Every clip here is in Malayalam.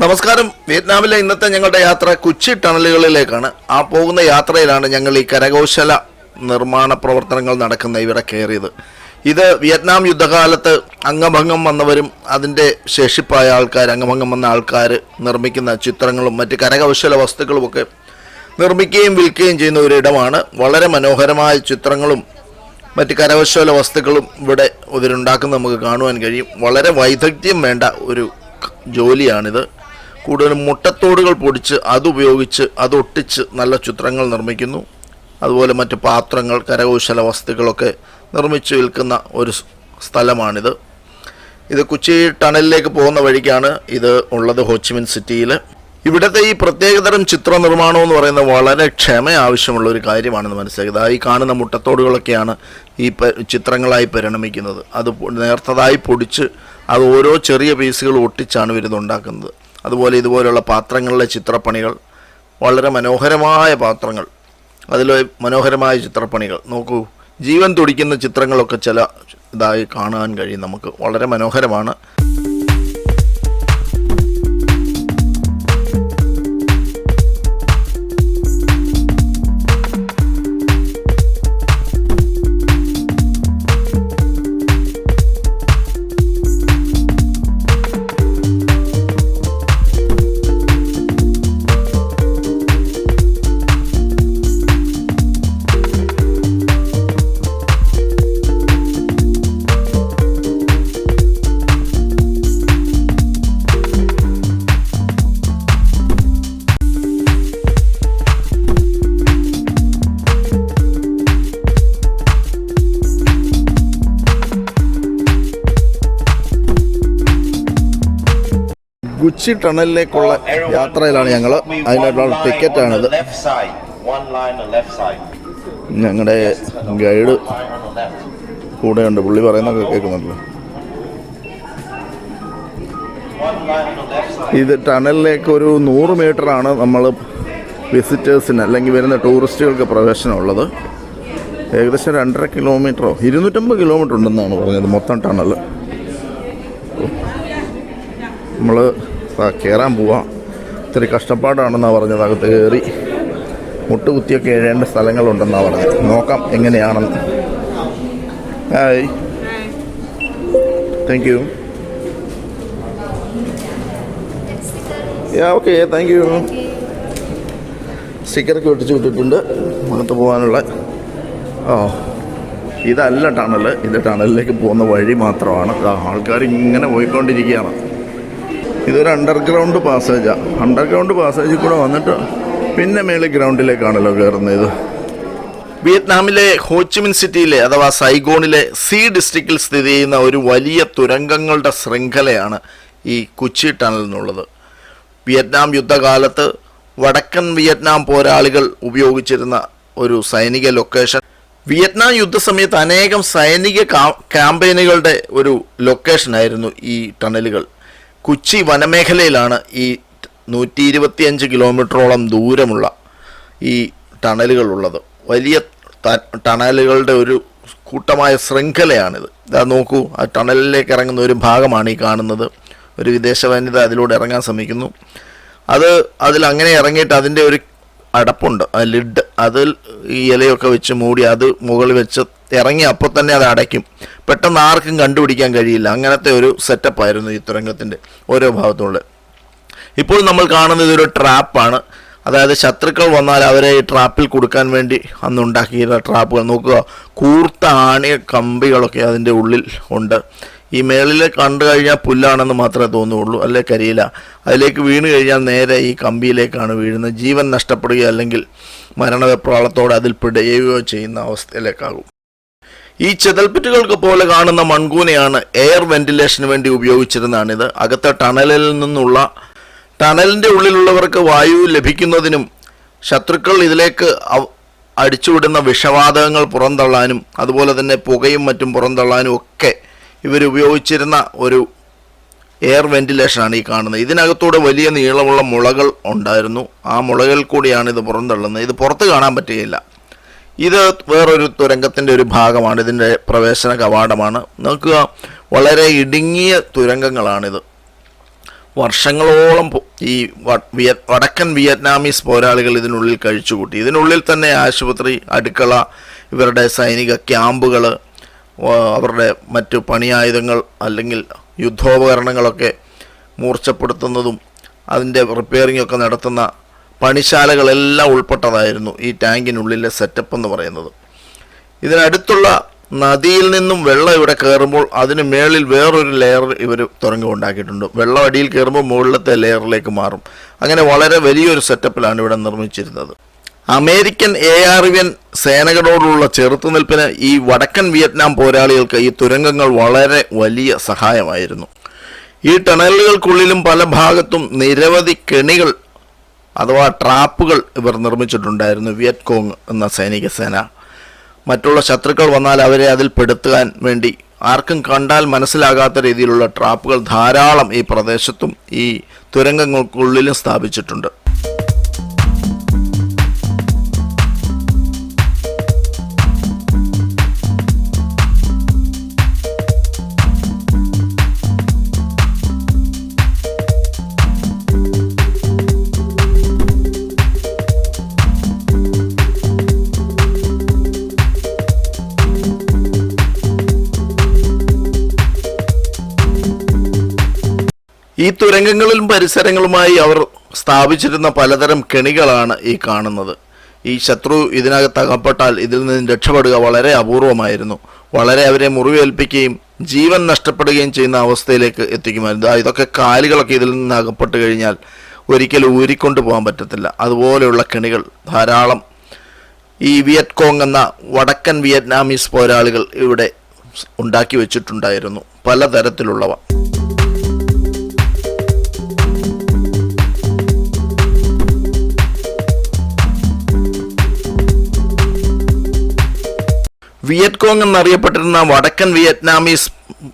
നമസ്കാരം. വിയറ്റ്നാമിലെ ഇന്നത്തെ ഞങ്ങളുടെ യാത്ര കുച്ചി ടണലുകളിലേക്കാണ്. ആ പോകുന്ന യാത്രയിലാണ് ഞങ്ങൾ ഈ കരകൗശല നിർമ്മാണ പ്രവർത്തനങ്ങൾ നടക്കുന്ന ഇവിടെ കയറിയത്. ഇത് വിയറ്റ്നാം യുദ്ധകാലത്ത് അംഗഭംഗം വന്നവരും അതിന്റെ ശേഷിപ്പായ ആൾക്കാർ അംഗഭംഗം വന്ന ആൾക്കാർ നിർമ്മിക്കുന്ന ചിത്രങ്ങളും മറ്റ് കരകൗശല വസ്തുക്കളുമൊക്കെ നിർമ്മിക്കുകയും വിൽക്കുകയും ചെയ്യുന്ന ഒരു ഇടമാണ്. വളരെ മനോഹരമായ ചിത്രങ്ങളും മറ്റ് കരകൗശല വസ്തുക്കളും ഇവിടെ ഇവരുണ്ടാക്കുന്ന നമുക്ക് കാണുവാൻ കഴിയും. വളരെ വൈദഗ്ധ്യം വേണ്ട ഒരു ജോലിയാണിത്. കൂടുതലും മുട്ടത്തോടുകൾ പൊടിച്ച് അതുപയോഗിച്ച് അതൊട്ടിച്ച് നല്ല ചിത്രങ്ങൾ നിർമ്മിക്കുന്നു. അതുപോലെ മറ്റ് പാത്രങ്ങൾ കരകൗശല വസ്തുക്കളൊക്കെ നിർമ്മിച്ച് വിൽക്കുന്ന ഒരു സ്ഥലമാണിത്. ഇത് കൊച്ചി ടണലിലേക്ക് പോകുന്ന വഴിക്കാണ് ഇത് ഉള്ളത് ഹോച്ചിമിൻ സിറ്റിയിൽ ഇവിടുത്തെ ഈ പ്രത്യേകതരം ചിത്ര നിർമ്മാണം എന്ന് പറയുന്നത് വളരെ ക്ഷമ ആവശ്യമുള്ള ഒരു കാര്യമാണെന്ന് മനസ്സിലാക്കിയത് ഈ കാണുന്ന മുട്ടത്തോടുകളൊക്കെയാണ് ഈ ചിത്രങ്ങളായി പരിണമിക്കുന്നത്. അത് നേർത്തതായി പൊടിച്ച് അത് ഓരോ ചെറിയ പീസുകൾ ഒട്ടിച്ചാണ് ഇവരിത് ഉണ്ടാക്കുന്നത്. അതുപോലെ ഇതുപോലെയുള്ള പാത്രങ്ങളിലെ ചിത്രപ്പണികൾ വളരെ മനോഹരമായ പാത്രങ്ങൾ അതിലെ മനോഹരമായ ചിത്രപ്പണികൾ. നോക്കൂ ജീവൻ തുടിക്കുന്ന ചിത്രങ്ങളൊക്കെ ചില ഇതായി കാണാൻ കഴിയും. നമുക്ക് വളരെ മനോഹരമാണ്. ഗുച്ചി ടണലിലേക്കുള്ള യാത്രയിലാണ് ഞങ്ങൾ അതിനായിട്ടുള്ള ടിക്കറ്റാണിത്. ഞങ്ങളുടെ ഗൈഡ് കൂടെയുണ്ട് പുള്ളി പറയുന്നൊക്കെ side. ഇത് ടണലിലേക്ക് ഒരു നൂറ് മീറ്ററാണ് നമ്മൾ വിസിറ്റേഴ്സിന് അല്ലെങ്കിൽ വരുന്ന ടൂറിസ്റ്റുകൾക്ക് പ്രവേശനമുള്ളത് ഏകദേശം രണ്ടര കിലോമീറ്ററോ ഇരുന്നൂറ്റമ്പത് കിലോമീറ്റർ ഉണ്ടെന്നാണ് പറഞ്ഞത് മൊത്തം ടണൽ നമ്മൾ കയറാൻ പോവാം. ഇത്തിരി കഷ്ടപ്പാടാണെന്നാണ് പറഞ്ഞത്. അകത്ത് കയറി മുട്ടുകുത്തിയൊക്കെ എഴേണ്ട സ്ഥലങ്ങളുണ്ടെന്നാണ് പറഞ്ഞത്. നോക്കാം എങ്ങനെയാണെന്ന്. Hi. Thank you yeah okay thank you സ്റ്റിക്കറൊക്കെ ഒട്ടിച്ച് വിട്ടിട്ടുണ്ട്. അകത്ത് പോകാനുള്ള. ഓ ഇതല്ല ടണൽ ഇത് ടണലിലേക്ക് പോകുന്ന വഴി മാത്രമാണ്. ആൾക്കാർ ഇങ്ങനെ പോയിക്കൊണ്ടിരിക്കുകയാണ്. ഇതൊരു അണ്ടർഗ്രൗണ്ട് പാസേജാണ് അണ്ടർഗ്രൗണ്ട് പാസേജിൽ കൂടെ വന്നിട്ട് പിന്നെ മേളിൽ ഗ്രൗണ്ടിലേക്കാണല്ലോ കയറുന്നത് ഇത് വിയറ്റ്നാമിലെ ഹോച്ചിമിൻ സിറ്റിയിലെ അഥവാ സൈഗോണിലെ സി ഡിസ്ട്രിക്റ്റിൽ സ്ഥിതി ചെയ്യുന്ന ഒരു വലിയ തുരങ്കങ്ങളുടെ ശൃംഖലയാണ് ഈ കുച്ചി ടണൽ എന്നുള്ളത് വിയറ്റ്നാം യുദ്ധകാലത്ത് വടക്കൻ വിയറ്റ്നാം പോരാളികൾ ഉപയോഗിച്ചിരുന്ന ഒരു സൈനിക ലൊക്കേഷൻ വിയറ്റ്നാം യുദ്ധസമയത്ത് അനേകം സൈനിക ക്യാമ്പയിനുകളുടെ ഒരു ലൊക്കേഷനായിരുന്നു ഈ ടണലുകൾ കുച്ചി വനമേഖലയിലാണ് ഈ നൂറ്റി ഇരുപത്തിയഞ്ച് കിലോമീറ്ററോളം ദൂരമുള്ള ഈ ടണലുകൾ ഉള്ളത് വലിയ ടണലുകളുടെ ഒരു കൂട്ടമായ ശൃംഖലയാണിത്. ഇതാ നോക്കൂ ആ ടണലിലേക്ക് ഇറങ്ങുന്ന ഒരു ഭാഗമാണ് ഈ കാണുന്നത്. ഒരു വിദേശ വനിത അതിലൂടെ ഇറങ്ങാൻ ശ്രമിക്കുന്നു. അത് അതിൽ അങ്ങനെ ഇറങ്ങിയിട്ട് അതിന്റെ ഒരു അടപ്പുണ്ട് ആ ലിഡ്. അതിൽ ഈ ഇലയൊക്കെ വെച്ച് മൂടി അത് മുകളിൽ വെച്ച് ഇറങ്ങി അപ്പോൾ തന്നെ അത് അടയ്ക്കും. പെട്ടെന്ന് ആർക്കും കണ്ടുപിടിക്കാൻ കഴിയില്ല. അങ്ങനത്തെ ഒരു സെറ്റപ്പ് ആയിരുന്നു ഈ തുരങ്കത്തിന്റെ ഓരോ ഭാഗത്തുള്ളത് ഇപ്പോൾ നമ്മൾ കാണുന്നത് ഇതൊരു ട്രാപ്പാണ് അതായത് ശത്രുക്കൾ വന്നാൽ അവരെ ഈ ട്രാപ്പിൽ കൊടുക്കാൻ വേണ്ടി അന്ന് ഉണ്ടാക്കിയിരുന്ന ട്രാപ്പുകൾ നോക്കുക കൂർത്ത ആണിയ കമ്പികളൊക്കെ അതിന്റെ ഉള്ളിൽ ഉണ്ട്. ഈ മേളിൽ കണ്ടു കഴിഞ്ഞാൽ പുല്ലാണെന്ന് മാത്രമേ തോന്നുകയുള്ളൂ അല്ലെ കരിയില? അതിലേക്ക് വീണ് കഴിഞ്ഞാൽ നേരെ ഈ കമ്പിയിലേക്കാണ് വീഴുന്നത്. ജീവൻ നഷ്ടപ്പെടുകയോ അല്ലെങ്കിൽ മരണവെപ്രാളത്തോടെ അതിൽ പിടയുകയോ ചെയ്യുന്ന അവസ്ഥയിലേക്കാകും. ഈ ചെതൽപ്പറ്റുകൾക്ക് പോലെ കാണുന്ന മൺകൂനയാണ് എയർ വെന്റിലേഷന് വേണ്ടി ഉപയോഗിച്ചിരുന്നതാണിത്. അകത്തെ ടണലിൽ നിന്നുള്ള ടണലിന്റെ ഉള്ളിലുള്ളവർക്ക് വായു ലഭിക്കുന്നതിനും ശത്രുക്കൾ ഇതിലേക്ക് അടിച്ചുവിടുന്ന വിഷവാതകങ്ങൾ പുറന്തള്ളാനും അതുപോലെ തന്നെ പുകയും മറ്റും പുറന്തള്ളാനും ഒക്കെ ഇവരുപയോഗിച്ചിരുന്ന ഒരു എയർ വെന്റിലേഷനാണ് ഈ കാണുന്നത്. ഇതിനകത്തൂടെ വലിയ നീളമുള്ള മുളകൾ ഉണ്ടായിരുന്നു. ആ മുളകൾ കൂടിയാണ് ഇത് പുറന്തള്ളുന്നത്. ഇത് പുറത്ത് കാണാൻ പറ്റുകയില്ല. ഇത് വേറൊരു തുരങ്കത്തിന്റെ ഒരു ഭാഗമാണ് ഇതിന്റെ പ്രവേശന കവാടമാണ്. നോക്കുക വളരെ ഇടുങ്ങിയ തുരങ്കങ്ങളാണിത്. വർഷങ്ങളോളം ഈ വടക്കൻ വിയറ്റ്നാമീസ് പോരാളികൾ ഇതിനുള്ളിൽ കഴിച്ചുകൂട്ടി. ഇതിനുള്ളിൽ തന്നെ ആശുപത്രി അടുക്കള ഇവരുടെ സൈനിക ക്യാമ്പുകൾ അവരുടെ മറ്റു പണിയായുധങ്ങൾ അല്ലെങ്കിൽ യുദ്ധോപകരണങ്ങളൊക്കെ മൂർച്ചപ്പെടുത്തുന്നതും അതിന്റെ റിപ്പയറിംഗ് ഒക്കെ നടത്തുന്ന പണിശാലകളെല്ലാം ഉൾപ്പെട്ടതായിരുന്നു ഈ ടാങ്കിനുള്ളിലെ സെറ്റപ്പ് എന്ന് പറയുന്നത്. ഇതിനടുത്തുള്ള നദിയിൽ നിന്നും വെള്ളം ഇവിടെ കയറുമ്പോൾ അതിന് മേളിൽ വേറൊരു ലെയർ ഇവർ തുറങ്ങി ഉണ്ടാക്കിയിട്ടുണ്ട്. വെള്ളം അടിയിൽ കയറുമ്പോൾ മുകളിലത്തെ ലെയറിലേക്ക് മാറും. അങ്ങനെ വളരെ വലിയൊരു സെറ്റപ്പിലാണ് ഇവിടെ നിർമ്മിച്ചിരുന്നത്. American A R V N സേനകളോടുള്ള ചെറുത്തുനിൽപ്പിന് ഈ വടക്കൻ വിയറ്റ്നാം പോരാളികൾക്ക് ഈ തുരങ്കങ്ങൾ വളരെ വലിയ സഹായമായിരുന്നു. ഈ ടണലുകൾക്കുള്ളിലും പല ഭാഗത്തും നിരവധി കെണികൾ അഥവാ ട്രാപ്പുകൾ ഇവർ നിർമ്മിച്ചിട്ടുണ്ടായിരുന്നു വിയറ്റ്കോങ് എന്ന സൈനിക സേന. മറ്റുള്ള ശത്രുക്കൾ വന്നാൽ അവരെ അതിൽ പെടുത്താൻ വേണ്ടി. ആർക്കും കണ്ടാൽ മനസ്സിലാകാത്ത രീതിയിലുള്ള ട്രാപ്പുകൾ ധാരാളം ഈ പ്രദേശത്തും ഈ തുരങ്കങ്ങൾക്കുള്ളിലും സ്ഥാപിച്ചിട്ടുണ്ട്. ഈ തുരങ്കങ്ങളിലും പരിസരങ്ങളുമായി അവർ സ്ഥാപിച്ചിരുന്ന പലതരം കെണികളാണ് ഈ കാണുന്നത്. ഈ ശത്രു ഇതിനകത്ത് അകപ്പെട്ടാൽ ഇതിൽ നിന്ന് രക്ഷപ്പെടുക വളരെ അപൂർവമായിരുന്നു. വളരെ അവരെ മുറിവേൽപ്പിക്കുകയും ജീവൻ നഷ്ടപ്പെടുകയും ചെയ്യുന്ന അവസ്ഥയിലേക്ക് എത്തിക്കുമായിരുന്നു. ഇതൊക്കെ കാലുകളൊക്കെ ഇതിൽ നിന്ന് അകപ്പെട്ട് കഴിഞ്ഞാൽ ഒരിക്കലും ഊരിക്കൊണ്ട് പോകാൻ പറ്റത്തില്ല. അതുപോലെയുള്ള കെണികൾ ധാരാളം. ഈ വിയറ്റ്കോങ് എന്ന വടക്കൻ വിയറ്റ്നാമീസ് പോരാളികൾ ഇവിടെ ഉണ്ടാക്കി വെച്ചിട്ടുണ്ടായിരുന്നു. പലതരത്തിലുള്ളവ. വിയറ്റ് കോങ് എന്നറിയപ്പെട്ടിരുന്ന വടക്കൻ വിയറ്റ്നാമീസ്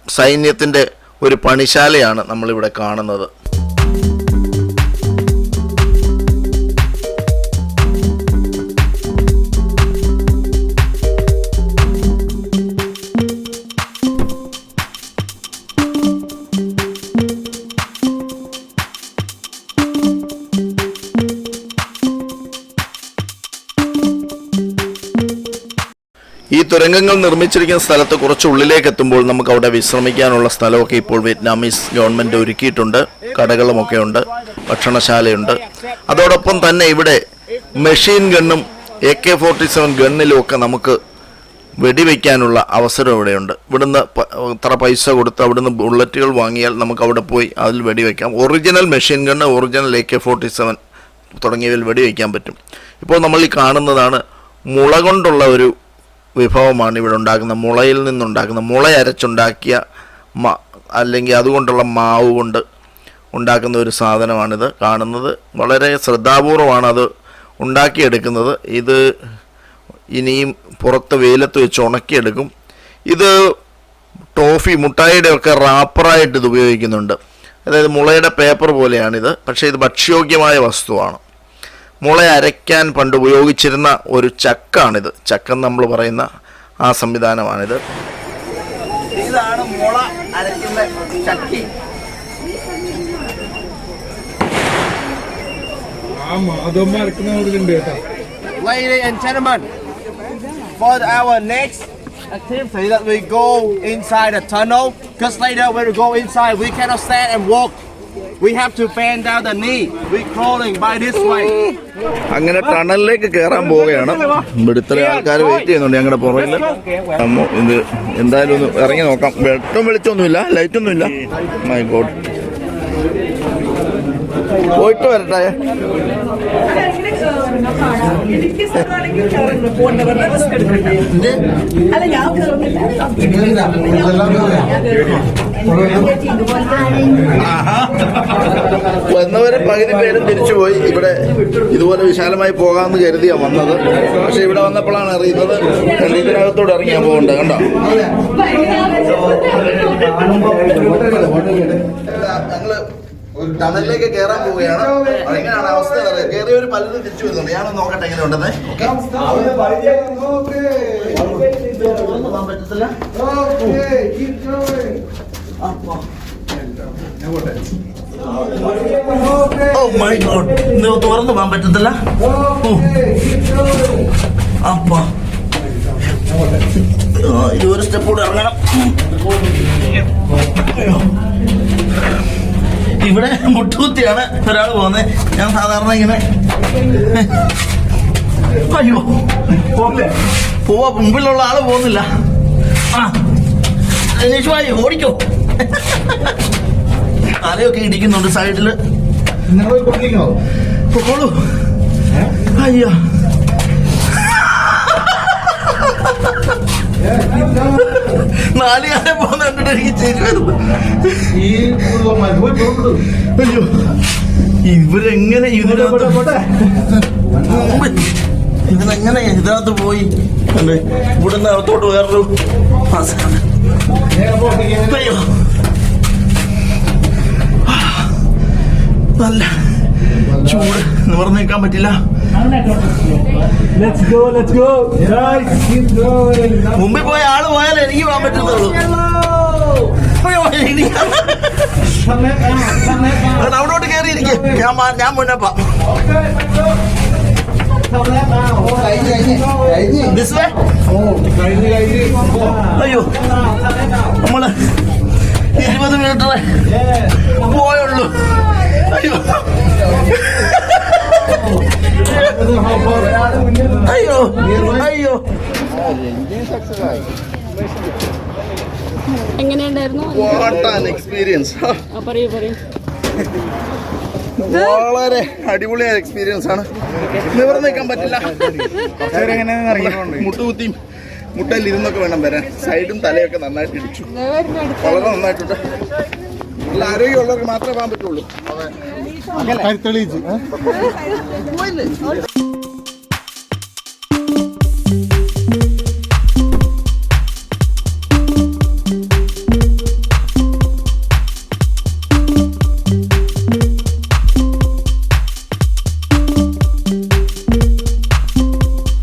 സൈന്യത്തിന്റെ ഒരു പണിശാലയാണ് നമ്മളിവിടെ കാണുന്നത്. ഈ തുരങ്കങ്ങൾ നിർമ്മിച്ചിരിക്കുന്ന സ്ഥലത്ത് കുറച്ച് ഉള്ളിലേക്ക് എത്തുമ്പോൾ നമുക്ക് അവിടെ വിശ്രമിക്കാനുള്ള സ്ഥലമൊക്കെ ഇപ്പോൾ വിയറ്റ്നാമീസ് ഗവൺമെന്റ് ഒരുക്കിയിട്ടുണ്ട്. കടകളുമൊക്കെ ഉണ്ട്. ഭക്ഷണശാലയുണ്ട്. അതോടൊപ്പം തന്നെ ഇവിടെ മെഷീൻ ഗണ്ണും എ കെ ഫോർട്ടി സെവൻ ഗണ്ണിലും ഒക്കെ നമുക്ക് വെടിവെക്കാനുള്ള അവസരം ഇവിടെയുണ്ട്. ഇവിടുന്ന് ഇത്ര പൈസ കൊടുത്ത് അവിടുന്ന് ബുള്ളറ്റുകൾ വാങ്ങിയാൽ നമുക്ക് അവിടെ പോയി അതിൽ വെടിവെക്കാം. Original machine gun original A K forty seven തുടങ്ങിയവയിൽ വെടിവെക്കാൻ പറ്റും. ഇപ്പോൾ നമ്മൾ ഈ കാണുന്നതാണ് മുള കൊണ്ടുള്ള ഒരു വിഭവമാണ് ഇവിടെ ഉണ്ടാക്കുന്ന മുളയിൽ നിന്നുണ്ടാക്കുന്ന മുള അരച്ചുണ്ടാക്കിയ മ അല്ലെങ്കിൽ അതുകൊണ്ടുള്ള മാവ് കൊണ്ട് ഉണ്ടാക്കുന്ന ഒരു സാധനമാണിത്. കാണുന്നത് വളരെ ശ്രദ്ധാപൂർവമാണ് അത് ഉണ്ടാക്കിയെടുക്കുന്നത്. ഇത് ഇനിയും പുറത്ത് വെയിലത്ത് വെച്ച് ഉണക്കിയെടുക്കും. ഇത് ടോഫി മുട്ടായിയുടെ ഒക്കെ റാപ്പറായിട്ട് ഇത് ഉപയോഗിക്കുന്നുണ്ട്. അതായത് മുളയുടെ പേപ്പർ പോലെയാണിത്. പക്ഷേ ഇത് ഭക്ഷ്യയോഗ്യമായ വസ്തുവാണ്. മുള അരയ്ക്കാൻ പണ്ട് ഉപയോഗിച്ചിരുന്ന ഒരു ചക്കാണിത്. ചക്ക നമ്മൾ പറയുന്ന ആ സംവിധാനമാണിത്. ഇതാണ് മുള അരയ്ക്കുന്ന ചക്കി. ആ മാധവന്മാരൊക്കെ അങ്ങനെ ടണലിലേക്ക് കയറാൻ പോവുകയാണ്. ഇവിടെ ഇത്ര ആൾക്കാർ വെയിറ്റ് ചെയ്യുന്നുണ്ട് ഞങ്ങളുടെ പുറകിൽ അമ്മോ, ഇത് എന്തായാലും ഒന്ന് ഇറങ്ങി നോക്കാം. വെട്ടം വെളിച്ചൊന്നുമില്ല ലൈറ്റൊന്നുമില്ല. മൈ ഗോഡ് പോയിട്ട് വരട്ടെ. എനിക്ക് പകുതി പേരും തിരിച്ചുപോയി ഇവിടെ ഇതുപോലെ വിശാലമായി പോകാമെന്ന് കരുതിയാണ് വന്നത്. പക്ഷെ ഇവിടെ വന്നപ്പോഴാണ് അറിയുന്നത് ഇതിനകത്തോട് ഇറങ്ങിയാ പോകണ്ട കണ്ടോ? ഞങ്ങൾ ഒരു ടണലിലേക്ക് കയറാൻ പോവുകയാണ്. എങ്ങനെയാണ് അവസ്ഥ? കയറിയ ഒരു പലരും തിരിച്ചു വരുന്നുണ്ട്. ഞാനൊന്ന് നോക്കട്ടെ എങ്ങനെ ഉണ്ടെന്ന് പറ്റത്തില്ല? ഓ മൈ ഗോഡ് തുറന്നു പോകാൻ പറ്റത്തില്ല. അപ്പ. ഇതൊരു സ്റ്റെപ്പ് കൂടെ ഇറങ്ങണം. ഇവിടെ മുട്ടുകുത്തിയാണ് ഒരാൾ പോകുന്നത്. ഞാൻ സാധാരണ ഇങ്ങനെ അയ്യോ പോവാ മുമ്പിലുള്ള ആൾ പോകുന്നില്ല. ആ ഓടിക്കോ. തലയൊക്കെ ഇടിക്കുന്നുണ്ട് സൈഡിൽ. പൊക്കോളൂ. അയ്യോ. നാലുകാരെ പോകുന്ന കണ്ടിട്ട് എനിക്ക് ചിരി വരുന്നു അയ്യോ. ഇവരെങ്ങനെ ഇതിനകത്ത് ഇതിനെങ്ങനെ ഇതിനകത്ത് പോയി? അല്ലേ? ഇവിടുന്ന് അകത്തോട്ട് വേറൊരു. അയ്യോ. നല്ല ചൂട്. നിവർന്ന് നിൽക്കാൻ പറ്റില്ല. മുമ്പിൽ പോയ ആൾ പോയാലേ എനിക്ക് പോകാൻ പറ്റുന്നുള്ളൂ. അവിടോട്ട് കയറിയിരിക്കും ഞാൻ ഞാൻ മുന്നപ്പാ? അയ്യോ നമ്മൾ ഇരുപത് മീറ്റർ പോയുള്ളൂ അയ്യോ. അയ്യോ. അയ്യോ എങ്ങനെയുണ്ടായിരുന്നു വാട്ട് എക്സ്പീരിയൻസ് ആ, പറയൂ പറയൂ. വളരെ അടിപൊളിയായ എക്സ്പീരിയൻസ് ആണ്. നിവർന്ന് നിൽക്കാൻ പറ്റില്ല. മുട്ടുകുത്തിയും മുട്ടയിൽ ഇരുന്നൊക്കെ വേണം വരാൻ. സൈഡും തലയൊക്കെ നന്നായിട്ട് ഇടിച്ചു. വളരെ നന്നായിട്ടുണ്ട്. നല്ല ആരോഗ്യമുള്ളവർക്ക് മാത്രമേ പോകാൻ പറ്റുള്ളൂ.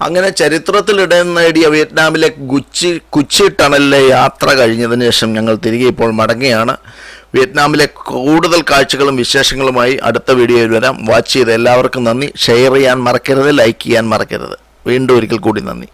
അങ്ങനെ. ചരിത്രത്തിൽ ഇടം നേടിയ വിയറ്റ്നാമിലെ ഗുച്ചി കുച്ചി ടണലിലെ യാത്ര കഴിഞ്ഞതിന് ശേഷം ഞങ്ങൾ തിരികെ ഇപ്പോൾ മടങ്ങുകയാണ്. വിയറ്റ്നാമിലെ കൂടുതൽ കാഴ്ചകളും വിശേഷങ്ങളുമായി അടുത്ത വീഡിയോയിൽ വരാം. വാച്ച് ചെയ്ത് എല്ലാവർക്കും നന്ദി. ഷെയർ ചെയ്യാൻ മറക്കരുത് ലൈക്ക് ചെയ്യാൻ മറക്കരുത്. വീണ്ടും ഒരിക്കൽ കൂടി നന്ദി.